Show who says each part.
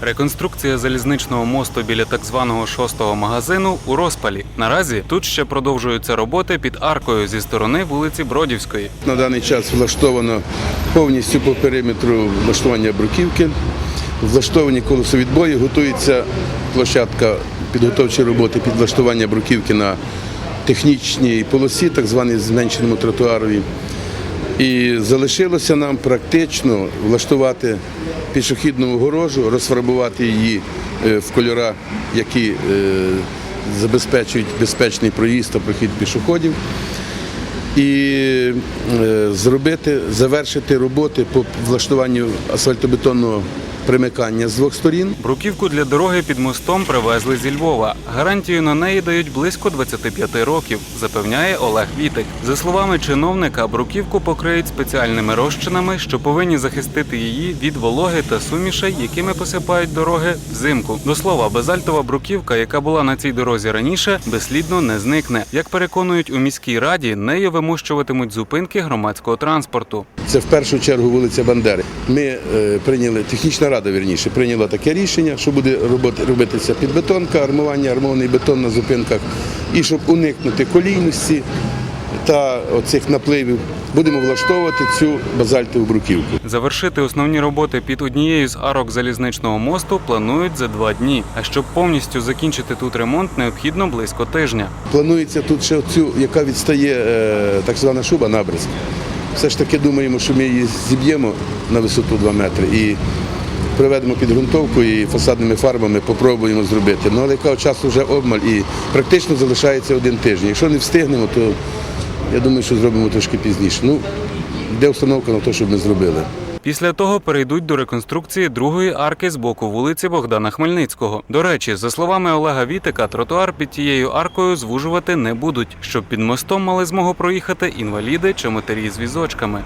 Speaker 1: Реконструкція залізничного мосту біля так званого шостого магазину у розпалі. Наразі тут ще продовжуються роботи під аркою зі сторони вулиці Бродівської.
Speaker 2: На даний час влаштовано повністю по периметру влаштування бруківки. Влаштовані колесовідбої, готується площадка підготовчої роботи під влаштування бруківки на технічній полосі, так званій зменшеному тротуарові. І залишилося нам практично влаштувати пішохідну огорожу, розфарбувати її е, в кольора, які е, забезпечують безпечний проїзд та прохід пішоходів. І е, зробити, завершити роботи по влаштуванню асфальтобетонного примикання з двох сторін.
Speaker 1: Бруківку для дороги під мостом привезли зі Львова. Гарантію на неї дають близько 25 років, запевняє Олег Вітик. За словами чиновника, бруківку покриють спеціальними розчинами, що повинні захистити її від вологи та сумішей, якими посипають дороги взимку. До слова, базальтова бруківка, яка була на цій дорозі раніше, безслідно не зникне. Як переконують у міській раді, нею вимощуватимуть зупинки громадського транспорту.
Speaker 2: Це в першу чергу вулиця Бандери. Ми е, прийняли, технічна рада вірніше, прийняла таке рішення, що буде роботи, робитися підбетонка, армування, армований бетон на зупинках. І щоб уникнути колійності та оцих напливів, будемо влаштовувати цю базальтову бруківку.
Speaker 1: Завершити основні роботи під однією з арок залізничного мосту планують за два дні. А щоб повністю закінчити тут ремонт, необхідно близько тижня.
Speaker 2: Планується тут ще цю, яка відстає е, так звана шуба набризк. Все ж таки думаємо, що ми її зіб'ємо на висоту 2 метри і проведемо підґрунтовку і фасадними фарбами попробуємо зробити. Ну, але якого часу вже обмаль і практично залишається один тиждень. Якщо не встигнемо, то я думаю, що зробимо трошки пізніше. Ну, йде установка на те, щоб ми зробили.
Speaker 1: Після того перейдуть до реконструкції другої арки з боку вулиці Богдана Хмельницького. До речі, за словами Олега Вітика, тротуар під тією аркою звужувати не будуть, щоб під мостом мали змогу проїхати інваліди чи матері з візочками.